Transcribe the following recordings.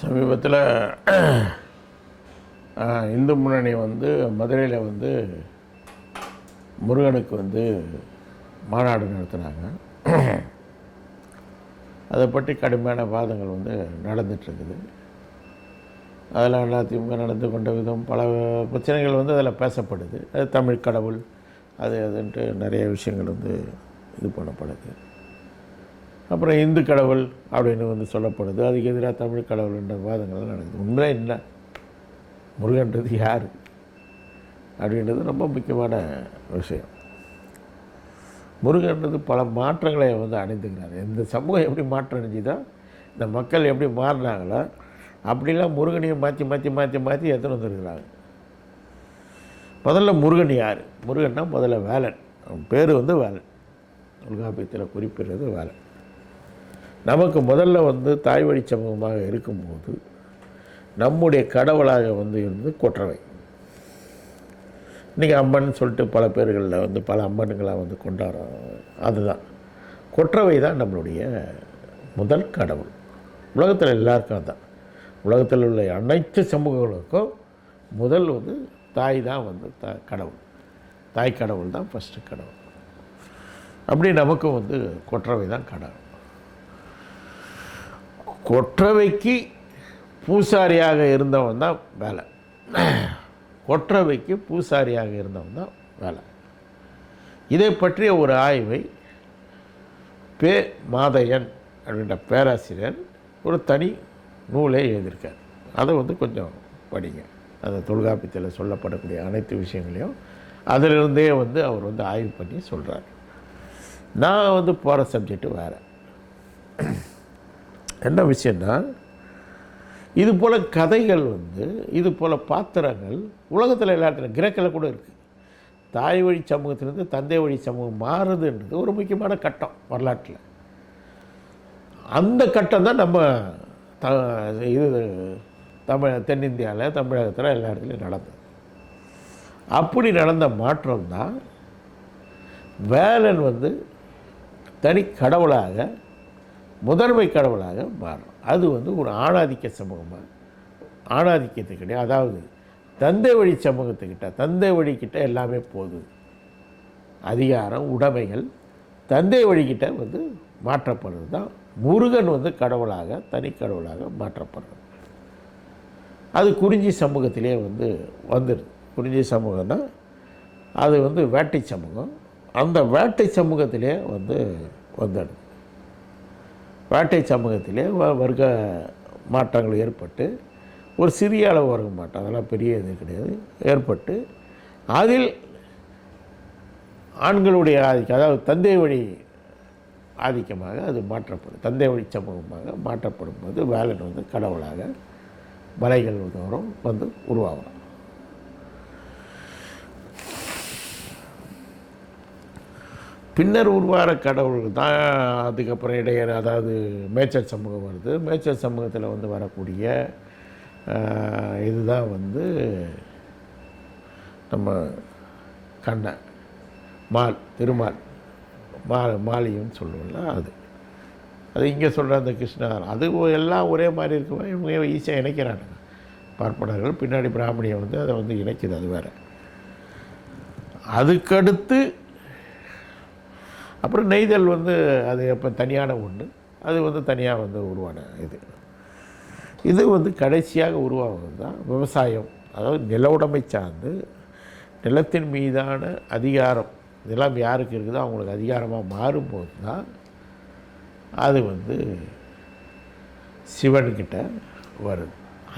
சமீபத்தில் இந்து முன்னணி வந்து மதுரையில் வந்து முருகனுக்கு வந்து மாநாடு நடத்தினாங்க. அதை பற்றி கடுமையான வாதங்கள் வந்து நடந்துட்டுருக்குது. அதில் அதிமுக நடந்து கொண்ட விதம் பல பிரச்சனைகள் வந்து அதில் பேசப்படுது. அது தமிழ் கடவுள் அது அதுன்ட்டு நிறைய விஷயங்கள் வந்து இது பண்ணப்படுது. அப்புறம் இந்து கடவுள் அப்படின்னு வந்து சொல்லப்படுது. அதுக்கு எதிராக தமிழ் கடவுள் என்ற வாதங்கள்லாம் நடக்குது. உண்மையிலே என்ன? முருகன்றது யார்? அப்படின்றது ரொம்ப முக்கியமான விஷயம். முருகன்றது பல மாற்றங்களை வந்து அடைந்துக்கிறார். இந்த சமூகம் எப்படி மாற்றம் அடைஞ்சுதோ இந்த மக்கள் எப்படி மாறினாங்களோ அப்படிலாம் முருகனையும் மாற்றி மாற்றி மாற்றி மாற்றி எடுத்துன்னு வந்துருக்கிறாங்க? முதல்ல முருகன் யார்? முருகன்னா முதல்ல வேலன். அவன் பேர் வந்து வேலன். தொல்காப்பியத்தில் குறிப்பிடுறது வேலன். நமக்கு முதல்ல வந்து தாய் வழி சமூகமாக இருக்கும்போது நம்முடைய கடவுளாக வந்து இருந்து கொற்றவை. இன்றைக்கி அம்மன் சொல்லிட்டு பல பேர்களில் வந்து பல அம்மனுங்களாக வந்து கொண்டாடுறோம். அதுதான். கொற்றவை தான் நம்மளுடைய முதல் கடவுள். உலகத்தில் எல்லாருக்கும் தான் உலகத்தில் உள்ள அனைத்து சமூகங்களுக்கும் முதல் வந்து தாய் தான் வந்து த கடவுள். தாய் கடவுள் தான் ஃபஸ்ட்டு கடவுள். அப்படி நமக்கும் வந்து கொற்றவை தான் கடவுள். கொற்றவைக்கு பூசாரியாக இருந்தவன் தான் வேலை. கொற்றவைக்கு பூசாரியாக இருந்தவன் தான் வேலை. இதை பற்றிய ஒரு ஆய்வை பே மாதையன் அப்படின்ற பேராசிரியர் ஒரு தனி நூலே எழுதியிருக்கார். அதை வந்து கொஞ்சம் படிங்க. அந்த தொல்காப்பியத்தில் சொல்லப்படக்கூடிய அனைத்து விஷயங்களையும் அதிலிருந்தே வந்து அவர் வந்து ஆய்வு பண்ணி சொல்கிறார் நான் வந்து போகிற சப்ஜெக்ட்டு வேறு. என்ன விஷயம்னா இது போல் கதைகள் வந்து இது போல் பாத்திரங்கள் உலகத்தில் எல்லா கிரேக்கில் கிரக்கில் கூட இருக்குது தாய் வழி சமூகத்திலேருந்து தந்தை வழி சமூகம் மாறுதுன்றது ஒரு முக்கியமான கட்டம் வரலாற்றில். அந்த கட்டம் தான் நம்ம த இது தமிழ் தென்னிந்தியாவில் தமிழகத்தில் எல்லா இடத்துலையும் நடந்தது. அப்படி நடந்த மாற்றம் தான் வேலன் வந்து தனி கடவுளாக முதன்மை கடவுளாக மாறும். அது வந்து ஒரு ஆணாதிக்க சமூகமாக ஆணாதிக்கத்துக்கிட்ட அதாவது தந்தை வழி சமூகத்துக்கிட்ட தந்தை வழிக்கிட்ட எல்லாமே போகுது. அதிகாரம் உடைமைகள் தந்தை வழிக்கிட்ட வந்து மாற்றப்படுறது தான். முருகன் வந்து கடவுளாக தனி கடவுளாக மாற்றப்படுறது அது குறிஞ்சி சமூகத்திலே வந்து வந்துடுது குறிஞ்சி சமூகம்னா அது வந்து வேட்டை சமூகம். அந்த வேட்டை சமூகத்திலே வந்து வந்துடுது. வேட்டை சமூகத்திலே வ- வர்க்க மாற்றங்கள் ஏற்பட்டு ஒரு சிறிய அளவு வர்க்க மாற்றம் அதெல்லாம் பெரிய இது கிடையாது ஏற்பட்டு அதில் ஆண்களுடைய ஆதிக்கம் அதாவது தந்தை வழி ஆதிக்கமாக அது மாற்றப்படும் தந்தை வழி சமூகமாக மாற்றப்படும் போது வேலன் வந்து கடவுளாக மலைகள் தோறும் வந்து உருவாகும். பின்னர் உருவார கடவுள் தான் அதுக்கப்புறம் இடையர் அதாவது மேச்சர் சமூகம் வருது. மேச்சர் சமூகத்தில் வந்து வரக்கூடிய இதுதான் வந்து நம்ம கண்ணை மால் திருமால் மா மாலியம்னு சொல்லுவோம்ல அது. அது இங்கே சொல்கிற அந்த கிருஷ்ணர் அது எல்லாம் ஒரே மாதிரி இருக்குமா? இவங்க ஈஸியாக இணைக்கிறானுங்க. பார்ப்பனர்கள் பின்னாடி பிராமணியை வந்து அதை வந்து இணைக்குது அது வேறு. அதுக்கடுத்து அப்புறம் நெய்தல் வந்து அது அப்போ தனியான ஒன்று அது வந்து தனியாக வந்து உருவான இது. இது வந்து கடைசியாக உருவாகுவது தான் விவசாயம். அதாவது நில உடைமை சார்ந்து நிலத்தின் மீதான அதிகாரம் இதெல்லாம் யாருக்கு இருக்குதோ அவங்களுக்கு அதிகாரமாக மாறும்போது தான் அது வந்து சிவன்கிட்ட வருது.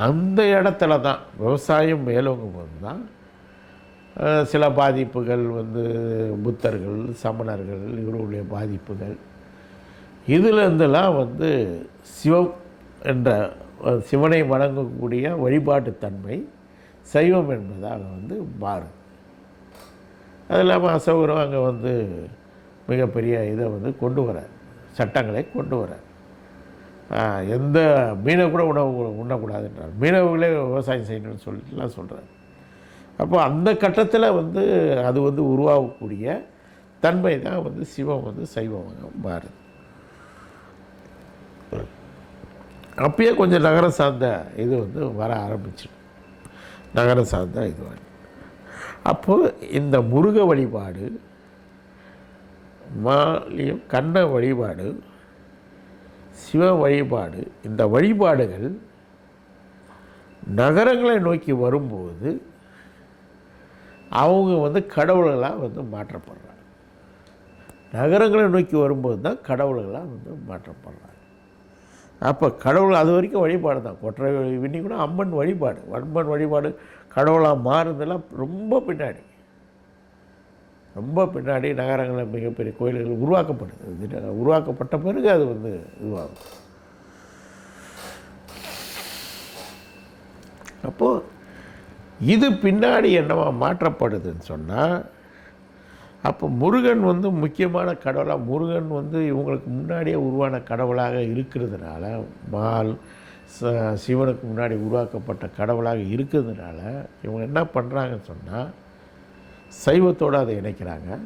அந்த இடத்துல தான் விவசாயம் மேலோங்கும் போது தான் சில பாதிப்புகள் வந்து புத்தர்கள் சமணர்கள் இவர்களுடைய பாதிப்புகள். இதிலிருந்தெல்லாம் வந்து சிவம் என்ற சிவனை வணங்கக்கூடிய வழிபாட்டுத்தன்மை சைவம் என்பதாக வந்து மாறும். அது இல்லாமல் அசோகரும் அங்கே வந்து மிகப்பெரிய இதை வந்து கொண்டு வரார். சட்டங்களை கொண்டு வரார். எந்த மீனை கூட உணவு உண்ணக்கூடாதுன்றார். மீனவர்களே விவசாயம் செய்யணும்னு சொல்லிட்டுலாம் சொல்கிறார் அப்போ அந்த கட்டத்தில் வந்து அது வந்து உருவாகக்கூடிய தன்மை தான் வந்து சிவம் வந்து சைவமாக மாறுது அப்பயே கொஞ்சம் நகரம் சார்ந்த இது வந்து வர ஆரம்பிச்சிடும் நகரம் சார்ந்த இது அப்போது இந்த முருக வழிபாடு மாலியம் கண்ண வழிபாடு சிவ வழிபாடு இந்த வழிபாடுகள் நகரங்களை நோக்கி வரும்போது அவங்க வந்து கடவுள்களாக வந்து மாற்றப்படுறாங்க. நகரங்களை நோக்கி வரும்போது தான் கடவுள்களாக வந்து மாற்றப்படுறாங்க. அப்போ கடவுள் அது வரைக்கும் வழிபாடு தான். கொற்றை விண்ணி கூட அம்மன் வழிபாடு. அம்மன் வழிபாடு கடவுளாக மாறுதெல்லாம் ரொம்ப பின்னாடி. ரொம்ப பின்னாடி நகரங்களில் மிகப்பெரிய கோயில்கள் உருவாக்கப்படுது. உருவாக்கப்பட்ட பிறகு அது வந்து இதுவாகும். அப்போது இது பின்னாடி என்னவா மாற்றப்படுதுன்னு சொன்னால் அப்போ முருகன் வந்து முக்கியமான கடவுளாக முருகன் வந்து இவங்களுக்கு முன்னாடியே உருவான கடவுளாக இருக்கிறதுனால மால் ச சிவனுக்கு முன்னாடி உருவாக்கப்பட்ட கடவுளாக இருக்கிறதுனால இவங்க என்ன பண்ணுறாங்கன்னு சொன்னால் சைவத்தோடு அதை இணைக்கிறாங்க.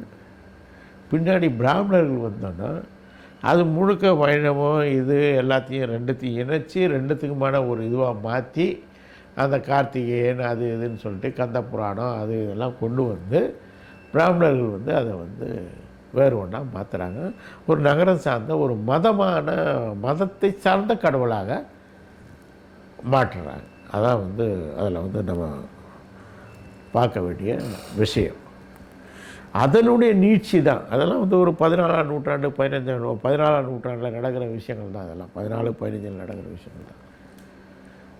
பின்னாடி பிராமணர்கள் வந்தோன்னா அது முழுக்க வைணவம் இது எல்லாத்தையும் ரெண்டுத்தையும் இணைச்சி ரெண்டுத்துக்குமான ஒரு இதுவாக மாற்றி அந்த கார்த்திகேயன் அது இதுன்னு சொல்லிட்டு கந்த புராணம் அது இதெல்லாம் கொண்டு வந்து பிராமணர்கள் வந்து அதை வந்து வேறு ஒன்றா மாற்றுறாங்க ஒரு நகரம் சார்ந்த ஒரு மதமான மதத்தை சார்ந்த கடவுளாக மாற்றுறாங்க. அதான் வந்து அதில் வந்து நம்ம பார்க்க வேண்டிய விஷயம். அதனுடைய நீட்சி தான். அதெல்லாம் வந்து ஒரு பதினாலாம் நூற்றாண்டு பதினஞ்சாம் பதினாலாம் நூற்றாண்டில் நடக்கிற விஷயங்கள் தான். அதெல்லாம் பதினாலு பதினஞ்சில் நடக்கிற விஷயங்கள் தான்.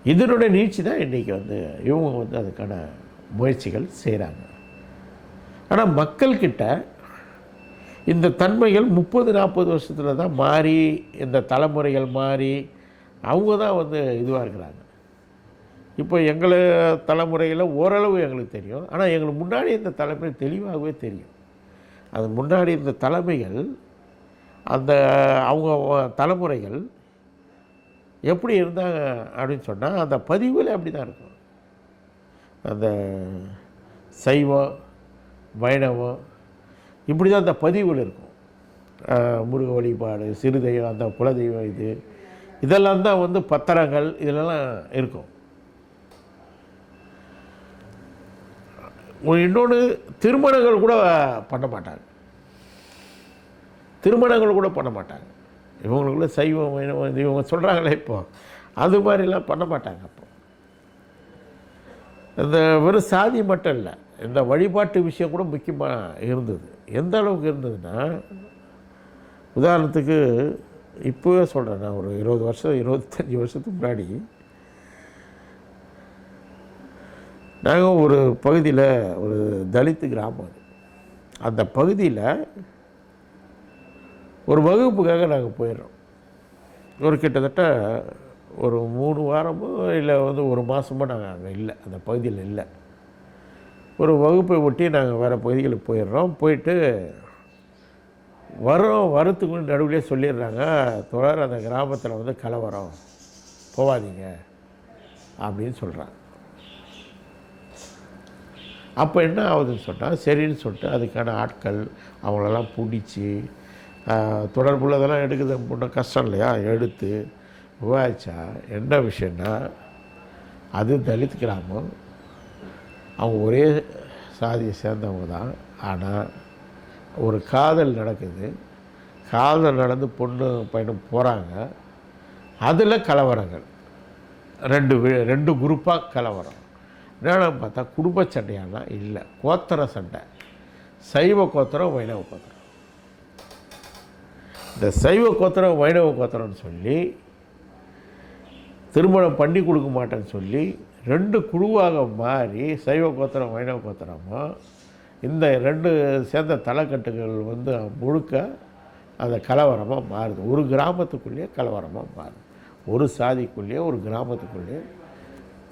இதனுடைய நீட்சி தான் இன்றைக்கி வந்து இவங்க வந்து அதுக்கான முயற்சிகள் செய்கிறாங்க ஆனால் மக்கள்கிட்ட இந்த தன்மைகள் முப்பது நாற்பது வருஷத்தில் தான் மாறி இந்த தலைமுறைகள் மாறி அவங்க தான் வந்து இதுவாக இருக்கிறாங்க. இப்போ எங்களை தலைமுறையில் ஓரளவு எங்களுக்கு தெரியும். ஆனால் எங்களுக்கு முன்னாடி இந்த தலைமுறை தெளிவாகவே தெரியும். அது முன்னாடி இந்த தலைமைகள் அந்த அவங்க தலைமுறைகள் எப்படி இருந்தாங்க அப்படின்னு சொன்னால் அந்த பதிவில் அப்படி தான் இருக்கும். அந்த சைவம் வைணவம் இப்படி தான் அந்த பதிவில் இருக்கும். முருக வழிபாடு சிறுதெய்வம் அந்த குலதெய்வம் இது. இதெல்லாம் தான் வந்து பத்திரங்கள் இதெல்லாம் இருக்கும். இன்னொன்று திருமணங்கள் கூட பண்ண மாட்டாங்க. திருமணங்கள் கூட பண்ண மாட்டாங்க. இவங்களுக்குள்ள சைவம் வைணவம் இவங்க சொல்கிறாங்களே இப்போ. அது மாதிரிலாம் பண்ண மாட்டாங்க அப்போ. இந்த வெறும் சாதி மட்டும் இல்லை இந்த வழிபாட்டு விஷயம் கூட முக்கியமாக இருந்தது. எந்த அளவுக்கு இருந்ததுன்னா உதாரணத்துக்கு இப்போவே சொல்கிறேன் நான் ஒரு இருபது வருஷம் இருபத்தஞ்சி வருஷத்துக்கு முன்னாடி நாங்கள் ஒரு பகுதியில் ஒரு தலித்து கிராமம் அந்த பகுதியில் ஒரு வகுப்புக்காக நாங்கள் போயிடுறோம். ஒரு கிட்டத்தட்ட ஒரு மூணு வாரமோ இல்லை வந்து ஒரு மாதமோ நாங்கள் அங்கே இல்லை அந்த பகுதியில் இல்லை. ஒரு வகுப்பை ஒட்டி நாங்கள் வேறு பகுதிகளுக்கு போயிடுறோம். போயிட்டு வரோம் வரத்துக்கு நடுவிலே சொல்லிடுறாங்க தொடர் அந்த கிராமத்தில் வந்து கலவரம் போகாதீங்க அப்படின்னு சொல்கிறாங்க அப்போ என்ன ஆகுதுன்னு சொன்னால் சரின்னு சொல்லிட்டு அதுக்கான ஆட்கள் அவங்களெல்லாம் பிடிச்சி தொடர்புள்ளதெல்லாம் எடுக்கிறது பொண்ணு கஷ்டம் இல்லையா? எடுத்து விவாதிச்சா என்ன விஷயம்னா அது தலித் கிராமம். அவங்க ஒரே சாதியை சேர்ந்தவங்க தான். ஆனால் ஒரு காதல் நடக்குது. காதல் நடந்து பொண்ணு பையனும் போகிறாங்க அதில் கலவரங்கள். ரெண்டு ரெண்டு குரூப்பாக கலவரம். என்னென்னு பார்த்தா குடும்ப சண்டையானா இல்லை. கோத்தர சண்டை. சைவ கோத்தரம் வைணவ கோத்தரம். இந்த சைவ கோத்திரம் வைணவ கோத்திரம்னு சொல்லி திருமணம் பண்ணி கொடுக்க மாட்டேன்னு சொல்லி ரெண்டு குழுவாக மாறி சைவ கோத்திரம் வைணவ கோத்திரமும் இந்த ரெண்டு சேர்ந்த தலைக்கட்டுகள் வந்து முழுக்க அந்த கலவரமாக மாறுது. ஒரு கிராமத்துக்குள்ளேயே கலவரமாக மாறுது. ஒரு சாதிக்குள்ளேயே ஒரு கிராமத்துக்குள்ளேயே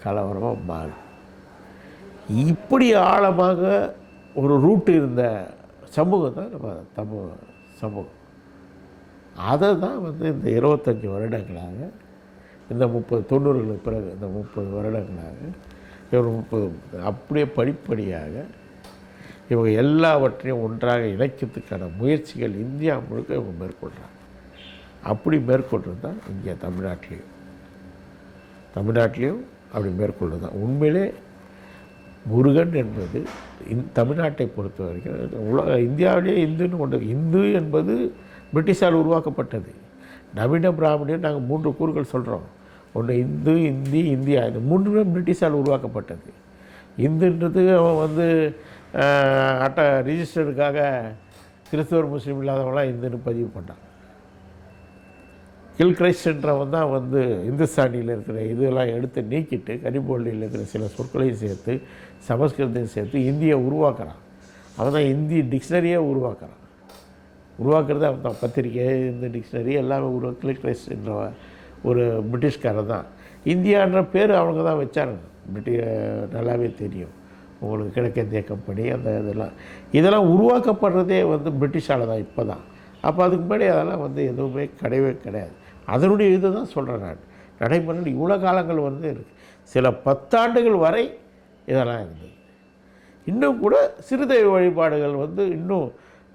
கலவரமாக மாறுது. இப்படி ஆழமாக ஒரு ரூட் இருந்த சமூகம் தான் நம்ம தமிழ் சமூகம். அதை தான் வந்து இந்த இருபத்தஞ்சி வருடங்களாக இந்த முப்பது தொண்ணூறுகளுக்கு பிறகு இந்த முப்பது வருடங்களாக இவர் முப்பது அப்படியே படிப்படியாக இவங்க எல்லாவற்றையும் ஒன்றாக இணைக்கிறதுக்கான முயற்சிகள் இந்தியா முழுக்க இவங்க மேற்கொள்கிறாங்க அப்படி மேற்கொள்கிறது தான் இங்கே தமிழ்நாட்டிலையும். தமிழ்நாட்டிலையும் அப்படி மேற்கொள்வது தான். உண்மையிலே முருகன் என்பது இந் தமிழ்நாட்டை பொறுத்த வரைக்கும் உலக இந்தியாவிலேயே இந்துன்னு கொண்டு இந்து என்பது பிரிட்டிஷால் உருவாக்கப்பட்டது. நவீன பிராமணியம் நாங்கள் மூன்று கூறுகள் சொல்கிறோம் ஒன்று இந்து இந்தி இந்தியா இது மூன்றுமே பிரிட்டிஷால் உருவாக்கப்பட்டது. இந்துன்றது அவன் வந்து அட்ட அட்டை ரிஜிஸ்டருக்காக கிறிஸ்தவர் முஸ்லீம் இல்லாதவங்களாம் இந்துன்னு பதிவு பண்ணான். கில் கிரைஸ்டன்றவன் தான் வந்து இந்துஸ்தானியில் இருக்கிற இதெல்லாம் எடுத்து நீக்கிட்டு கரிபோல்டியில் இருக்கிற சில சொற்களையும் சேர்த்து சமஸ்கிருதத்தையும் சேர்த்து இந்தியை உருவாக்குறான். அவன் தான் இந்தி டிக்ஷனரியே உருவாக்குறான். உருவாக்குறது அவன் தான். பத்திரிக்கை இந்த டிக்ஷனரி எல்லாமே உருவா கில் கிரைஸ்ட்ன்ற ஒரு பிரிட்டிஷ்காரர் தான். இந்தியான்ற பேர் அவங்க தான் வச்சாங்க பிரிட்டி நல்லாவே தெரியும். உங்களுக்கு கிழக்கிந்திய கம்பெனி அந்த இதெல்லாம். இதெல்லாம் உருவாக்கப்படுறதே வந்து பிரிட்டிஷால் தான் இப்போ தான். அப்போ அதுக்கு முன்னாடி அதெல்லாம் வந்து எதுவுமே கிடையவே கிடையாது. அதனுடைய இது தான் சொல்கிறேன் நான். நடைமுறையில் இவ்வளோ காலங்கள் வந்து இருக்குது சில பத்தாண்டுகள் வரை இதெல்லாம் இருந்தது. இன்னும் கூட சிறுதெய்வ வழிபாடுகள் வந்து இன்னும்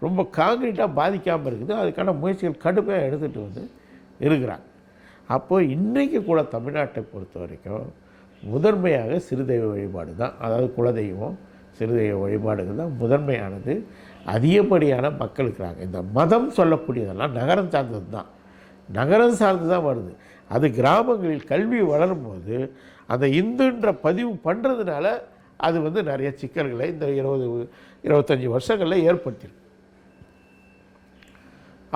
ரொம்ப காங்கிரீட்டாக பாதிக்காமல் இருக்குது. அதுக்கான முயற்சிகள் கடுமையாக எடுத்துகிட்டு வந்து இருக்கிறாங்க. அப்போது இன்றைக்கு கூட தமிழ்நாட்டை பொறுத்த வரைக்கும் முதன்மையாக சிறுதெய்வ வழிபாடு தான். அதாவது குலதெய்வம் சிறுதெய்வ வழிபாடுகள் தான் முதன்மையானது. அதிகப்படியான மக்கள் இருக்கிறாங்க. இந்த மதம் சொல்லக்கூடியதெல்லாம் நகரம் சார்ந்தது தான். நகரம் சார்ந்து தான் வருது. அது கிராமங்களில் கல்வி வளரும்போது அந்த இந்துன்ற பதிவு பண்ணுறதுனால அது வந்து நிறைய சிக்கல்களை இந்த இருபது இருபத்தஞ்சி வருஷங்களில் ஏற்படுத்தியிருக்கு.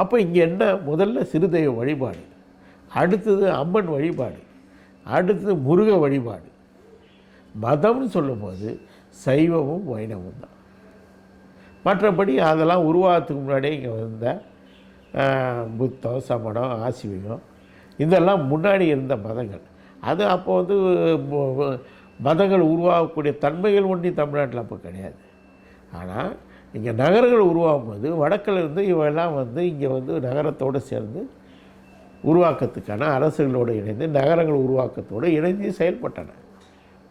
அப்போ இங்கே என்ன? முதல்ல சிறுதெய்வ வழிபாடு. அடுத்தது அம்மன் வழிபாடு. அடுத்தது முருக வழிபாடு. மதம்னு சொல்லும்போது சைவமும் வைணவும் தான். மற்றபடி அதெல்லாம் உருவாகிறதுக்கு முன்னாடியே இங்கே வந்த புத்தம் சமணம் ஆசிவிகம் இதெல்லாம் முன்னாடி இருந்த மதங்கள். அது அப்போ வந்து மதங்கள் உருவாகக்கூடிய தன்மைகள் ஒன்றி தமிழ்நாட்டில் அப்போ கிடையாது. ஆனால் இங்கே நகரங்கள் உருவாகும் போது வடக்கிலிருந்து இவெல்லாம் வந்து இங்கே வந்து நகரத்தோடு சேர்ந்து உருவாக்கத்துக்கான அரசுகளோடு இணைந்து நகரங்கள் உருவாக்கத்தோடு இணைந்து செயல்பட்டன.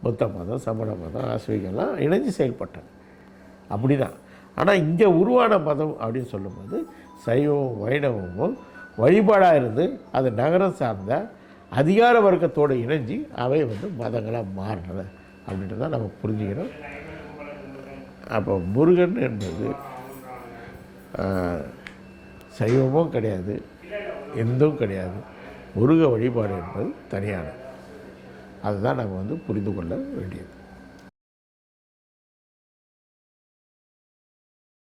புத்த மதம் சமண மதம் ஆஸ்வீகெல்லாம் இணைஞ்சு செயல்பட்டன. அப்படி தான் ஆனால் இங்கே உருவான மதம் அப்படின்னு சொல்லும்போது சைவமும் வைணவமும் வழிபாடாக இருந்து அது நகரம் சார்ந்த அதிகார வர்க்கத்தோடு இணைஞ்சு அவை வந்து மதங்களாக மாறினது. அப்படின்றத நம்ம புரிஞ்சுக்கிறோம் அப்போ முருகன் என்பது சைவமும் கிடையாது எந்தும் கிடையாது. முருக வழிபாடு என்பது தனியானது அதுதான் நம்ம வந்து புரிந்து கொள்ள வேண்டியது.